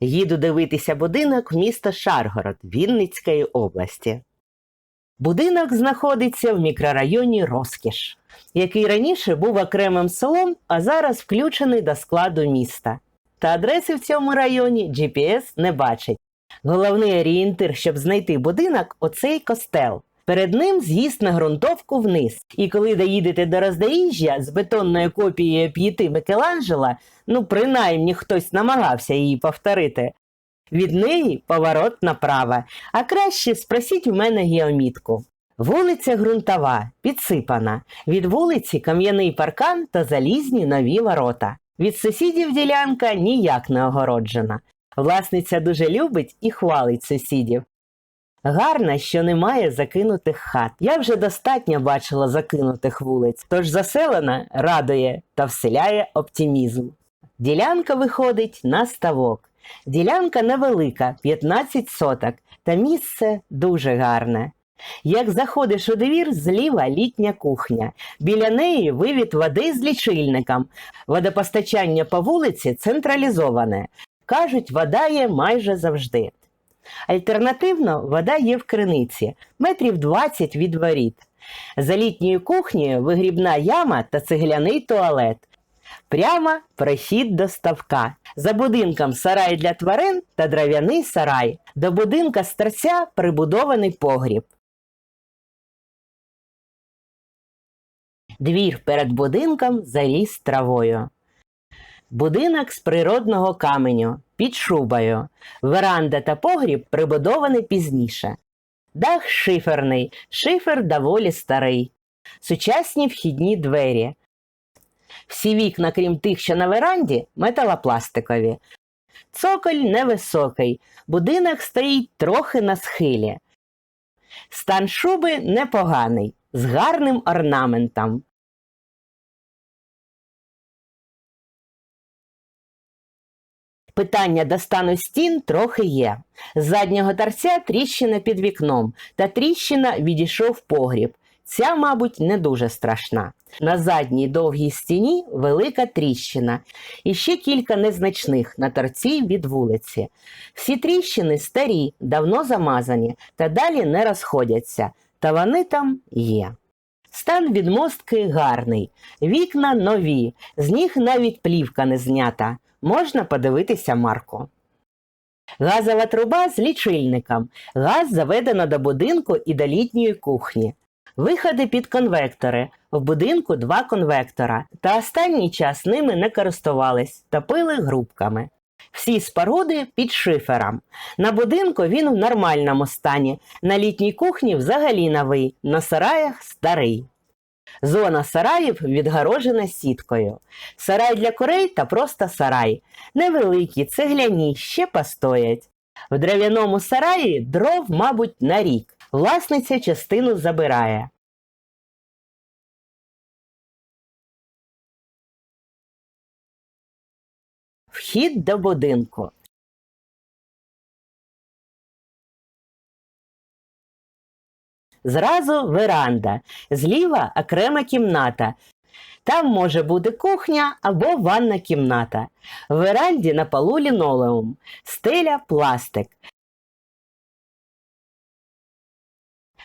Їду дивитися будинок в місто Шаргород Вінницької області. Будинок знаходиться в мікрорайоні Розкіш, який раніше був окремим селом, а зараз включений до складу міста. Та адреси в цьому районі GPS не бачить. Головний орієнтир, щоб знайти будинок, оцей костел. Перед ним з'їзд на ґрунтовку вниз. І коли доїдете до роздоріжжя з бетонною копією п'яти Микеланджела, ну принаймні хтось намагався її повторити. Від неї поворот направо, а краще спросіть у мене геомітку. Вулиця ґрунтова, підсипана. Від вулиці кам'яний паркан та залізні нові ворота. Від сусідів ділянка ніяк не огороджена. Власниця дуже любить і хвалить сусідів. Гарно, що немає закинутих хат. Я вже достатньо бачила закинутих вулиць, тож заселена радує та вселяє оптимізм. Ділянка виходить на ставок. Ділянка невелика, 15 соток, та місце дуже гарне. Як заходиш у двір, зліва літня кухня. Біля неї вивід води з лічильником. Водопостачання по вулиці централізоване. Кажуть, вода є майже завжди. Альтернативно, вода є в криниці, метрів 20 від воріт. За літньою кухнею вигрібна яма та цегляний туалет. Прямо прохід до ставка. За будинком сарай для тварин та дров'яний сарай. До будинка з торця прибудований погріб. Двір перед будинком заріс травою. Будинок з природного каменю, під шубою. Веранда та погріб прибудовані пізніше. Дах шиферний, шифер доволі старий. Сучасні вхідні двері. Всі вікна, крім тих, що на веранді, металопластикові. Цоколь невисокий, будинок стоїть трохи на схилі. Стан шуби непоганий, з гарним орнаментом. Питання до стану стін трохи є. З заднього торця тріщина під вікном, та тріщина відійшов погріб. Ця, мабуть, не дуже страшна. На задній довгій стіні велика тріщина і ще кілька незначних на торці від вулиці. Всі тріщини старі, давно замазані та далі не розходяться, та вони там є. Стан відмостки гарний, вікна нові, з них навіть плівка не знята. Можна подивитися марку. Газова труба з лічильником. Газ заведено до будинку і до літньої кухні. Виходи під конвектори. В будинку два конвектора. Та останній час ними не користувались, топили грубками. Всі споруди під шифером. На будинку він в нормальному стані. На літній кухні взагалі новий, на сараях старий. Зона сараїв відгорожена сіткою. Сарай для курей та просто сарай. Невеликі, цегляні, ще постоять. В дерев'яному сараї дров, мабуть, на рік. Власниця частину забирає. Вхід до будинку. Зразу веранда, зліва окрема кімната. Там може бути кухня або ванна кімната. В веранді на полу лінолеум, стеля пластик.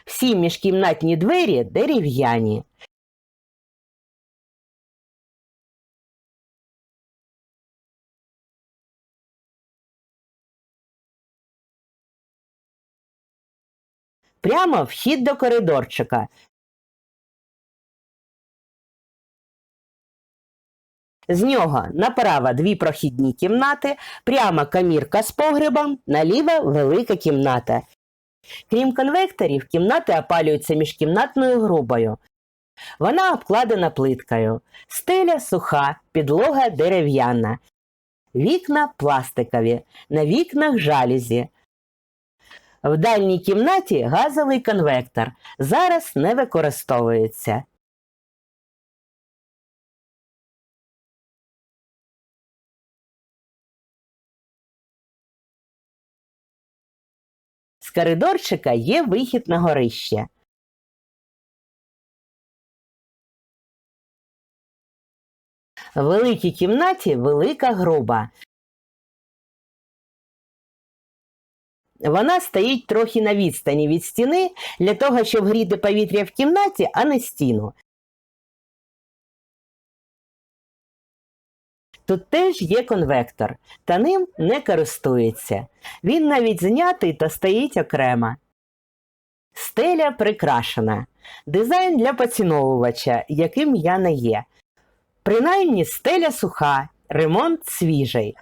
Всі міжкімнатні двері дерев'яні. Прямо вхід до коридорчика. З нього направо дві прохідні кімнати, прямо камірка з погребом, наліво велика кімната. Крім конвекторів, кімнати опалюються міжкімнатною грубою. Вона обкладена плиткою. Стеля суха, підлога дерев'яна. Вікна пластикові, на вікнах жалюзі. В дальній кімнаті газовий конвектор. Зараз не використовується. З коридорчика є вихід на горище. В великій кімнаті велика груба. Вона стоїть трохи на відстані від стіни для того, щоб гріти повітря в кімнаті, а не стіну. Тут теж є конвектор, та ним не користується. Він навіть знятий та стоїть окремо. Стеля прикрашена. Дизайн для поціновувача, яким я не є. Принаймні стеля суха, ремонт свіжий.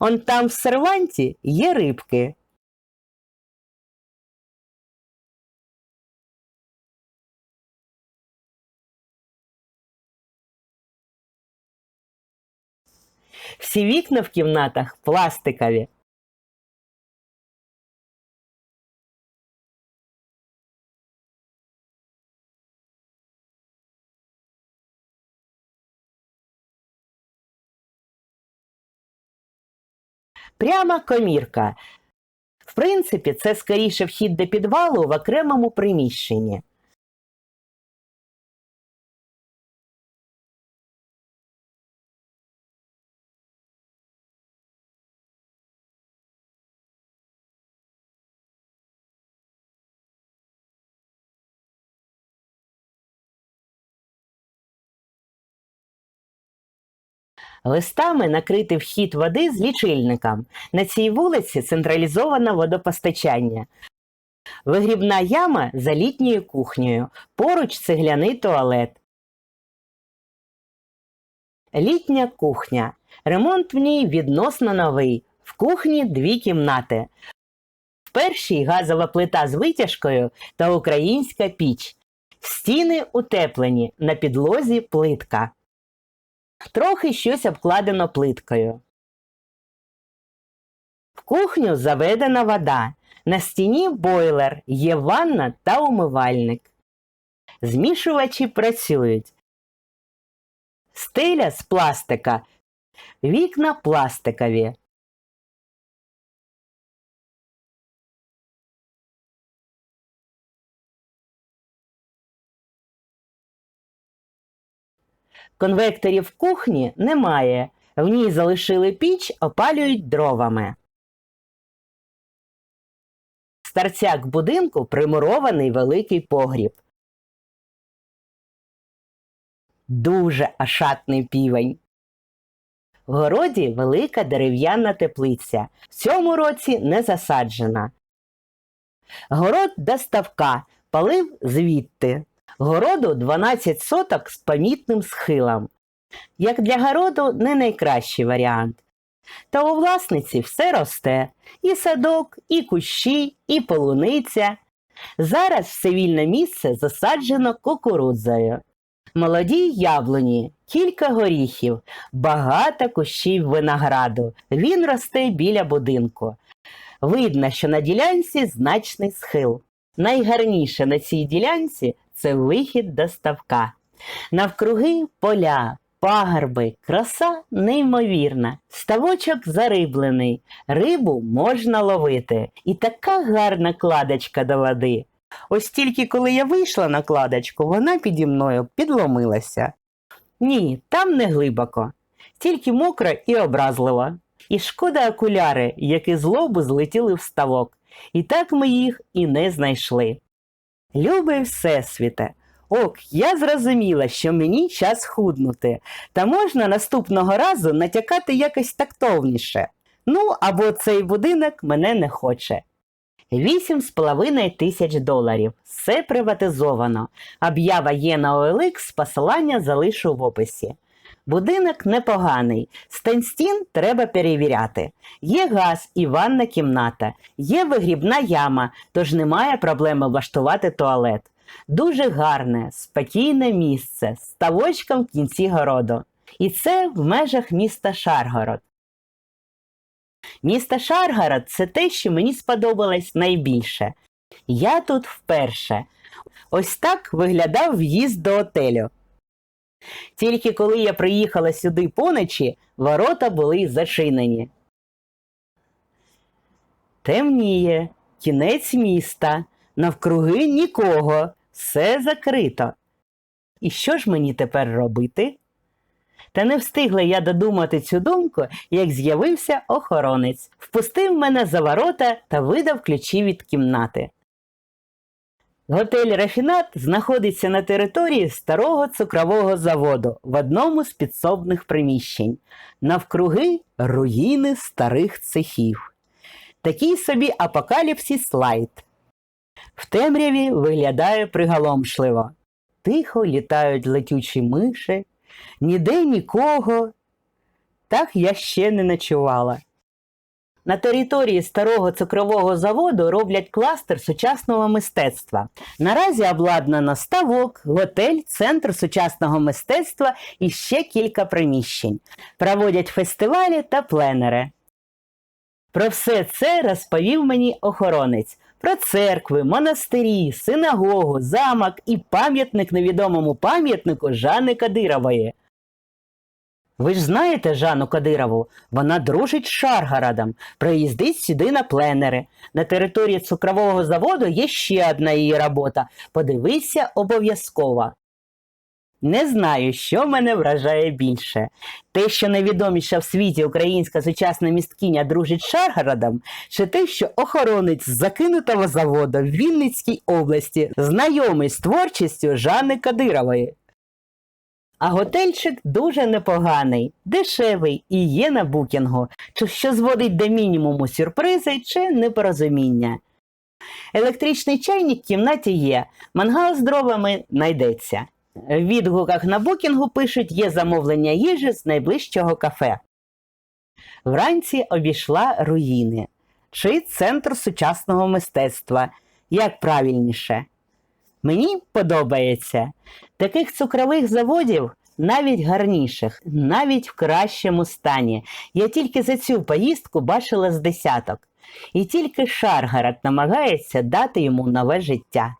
Он там в серванті є рибки. Всі вікна в кімнатах пластикові. Пряма комірка. В принципі, це скоріше вхід до підвалу в окремому приміщенні. Листами накритий вхід води з лічильником. На цій вулиці централізоване водопостачання. Вигрібна яма за літньою кухнею, поруч цегляний туалет. Літня кухня. Ремонт в ній відносно новий. В кухні дві кімнати. В першій газова плита з витяжкою та українська піч. Стіни утеплені, на підлозі плитка. Трохи щось обкладено плиткою. В кухню заведена вода. На стіні бойлер, є ванна та умивальник. Змішувачі працюють. Стеля з пластика. Вікна пластикові. Конвекторів в кухні немає. В ній залишили піч, опалюють дровами. З торцяк будинку примурований великий погріб. Дуже ошатний півень. В городі велика дерев'яна теплиця. В цьому році не засаджена. Город до ставка, палив звідти. Городу 12 соток з помітним схилом. Як для городу не найкращий варіант. Та у власниці все росте і садок, і кущі, і полуниця. Зараз все вільне місце засаджено кукурудзою. Молоді яблуні, кілька горіхів, багато кущів винограду. Він росте біля будинку. Видно, що на ділянці значний схил. Найгарніше на цій ділянці це вихід до ставка. Навкруги поля, пагорби, краса неймовірна. Ставочок зариблений, рибу можна ловити. І така гарна кладочка до води. Ось тільки коли я вийшла на кладочку, вона піді мною підломилася. Ні, там не глибоко, тільки мокро і образливо. І шкода окуляри, які з лобу злетіли в ставок. І так ми їх і не знайшли. Любий Всесвіте, ок, я зрозуміла, що мені час худнути, та можна наступного разу натякати якось тактовніше. Ну, або цей будинок мене не хоче. Вісім з половиною тисяч доларів. Все приватизовано. Об'ява є на OLX, посилання залишу в описі. Будинок непоганий. Стенстін треба перевіряти. Є газ і ванна кімната, є вигрібна яма, тож немає проблеми влаштувати туалет. Дуже гарне, спокійне місце з ставочком в кінці городу. І це в межах міста Шаргород. Місто Шаргород це те, що мені сподобалось найбільше. Я тут вперше. Ось так виглядав в'їзд до отелю. Тільки коли я приїхала сюди поночі, ворота були зачинені. Темніє, кінець міста, навкруги нікого, все закрито. І що ж мені тепер робити? Та не встигла я додумати цю думку, як з'явився охоронець, впустив мене за ворота та видав ключі від кімнати. Готель Рафінат знаходиться на території старого цукрового заводу в одному з підсобних приміщень. Навкруги руїни старих цехів. Такий собі апокаліпсис слайд. В темряві виглядає приголомшливо. Тихо літають летючі миші, ніде нікого. Так я ще не ночувала. На території старого цукрового заводу роблять кластер сучасного мистецтва. Наразі обладнано ставок, готель, центр сучасного мистецтва і ще кілька приміщень. Проводять фестивалі та пленери. Про все це розповів мені охоронець. Про церкви, монастирі, синагогу, замок і пам'ятник невідомому пам'ятнику Жани Кадирової. Ви ж знаєте Жанну Кадирову? Вона дружить з Шаргородом, приїздить сюди на пленери. На території цукрового заводу є ще одна її робота. Подивися обов'язково. Не знаю, що мене вражає більше. Те, що найвідоміша в світі українська сучасна місткиня дружить з Шаргородом, чи те, що охоронець закинутого заводу в Вінницькій області знайомий з творчістю Жанни Кадирової. А готельчик дуже непоганий, дешевий і є на букінгу, що зводить до мінімуму сюрпризи чи непорозуміння. Електричний чайник в кімнаті є, мангал з дровами знайдеться. В відгуках на букінгу пишуть є замовлення їжі з найближчого кафе. Вранці обійшла руїни чи центр сучасного мистецтва. Як правильніше? Мені подобається. Таких цукрових заводів, навіть гарніших, навіть в кращому стані. Я тільки за цю поїздку бачила з десяток. І тільки Шаргарат намагається дати йому нове життя.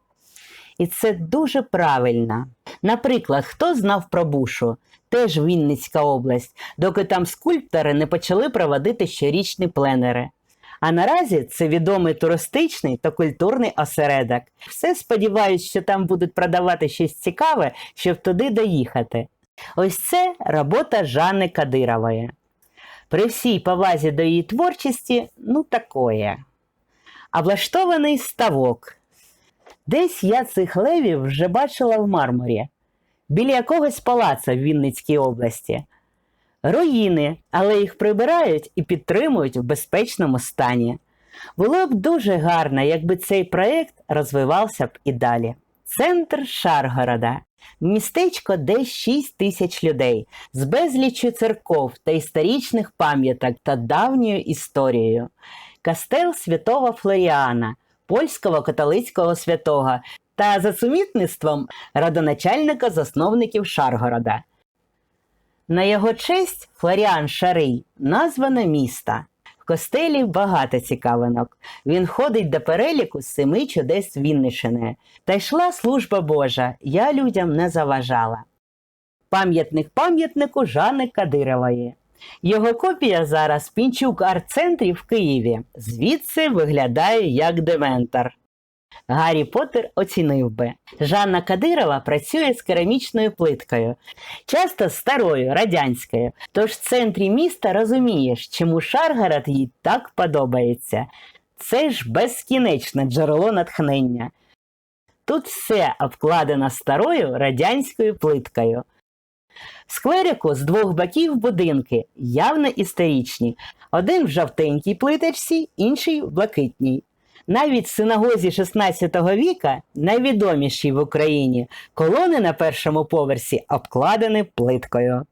І це дуже правильно. Наприклад, хто знав про Бушу? Теж Вінницька область, доки там скульптори не почали проводити щорічні пленери. А наразі це відомий туристичний та культурний осередок. Все сподіваюсь, що там будуть продавати щось цікаве, щоб туди доїхати. Ось це робота Жанни Кадирової. При всій повазі до її творчості, ну такое. Облаштований ставок. Десь я цих левів вже бачила в мармурі, біля якогось палаца в Вінницькій області. Руїни, але їх прибирають і підтримують в безпечному стані. Було б дуже гарно, якби цей проєкт розвивався б і далі. Центр Шаргорода. Містечко, де 6 тисяч людей, з безліччю церков та історичних пам'яток та давньою історією. Кастел святого Флоріана, польського католицького святого та за сумітництвом родоначальника засновників Шаргорода. На його честь Флоріан Шарий названо міста. В костелі багато цікавинок. Він входить до переліку семи чудес Вінничини. Та йшла служба Божа, я людям не заважала. Пам'ятник пам'ятнику Жани Кадирової. Його копія зараз Пінчук арт-центрі в Києві. Звідси виглядає як дементор. Гаррі Поттер оцінив би. Жанна Кадирова працює з керамічною плиткою, часто старою, радянською. Тож в центрі міста розумієш, чому Шаргарат їй так подобається. Це ж безкінечне джерело натхнення. Тут все обкладено старою радянською плиткою. В скверику з двох боків будинки, явно історичні. Один в жовтенькій плиточці, інший в блакитній. Навіть в синагозі 16 віка, найвідомішій в Україні, колони на першому поверсі обкладені плиткою.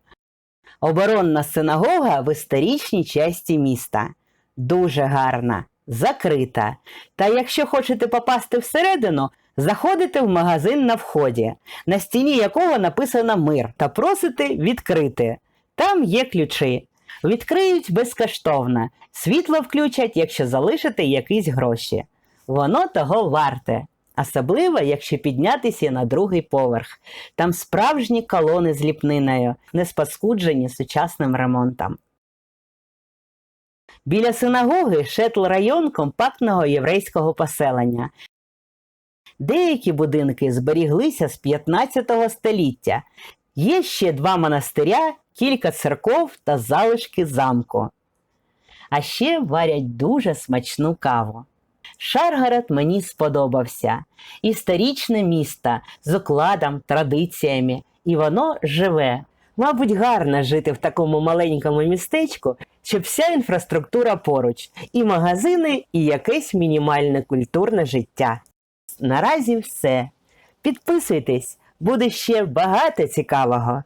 Оборонна синагога в історичній часті міста. Дуже гарна, закрита. Та якщо хочете попасти всередину, заходите в магазин на вході, на стіні якого написано мир, та просите відкрити. Там є ключі. Відкриють безкоштовно, світло включать, якщо залишите якісь гроші. Воно того варте, особливо, якщо піднятися на другий поверх. Там справжні колони з ліпниною, не спаскуджені сучасним ремонтом. Біля синагоги шетл район компактного єврейського поселення. Деякі будинки зберіглися з 15 століття. Є ще два монастиря, кілька церков та залишки замку. А ще варять дуже смачну каву. Шаргород мені сподобався. Історичне місто з укладом, традиціями, і воно живе. Мабуть, гарно жити в такому маленькому містечку, щоб вся інфраструктура поруч, і магазини, і якесь мінімальне культурне життя. Наразі все. Підписуйтесь, буде ще багато цікавого.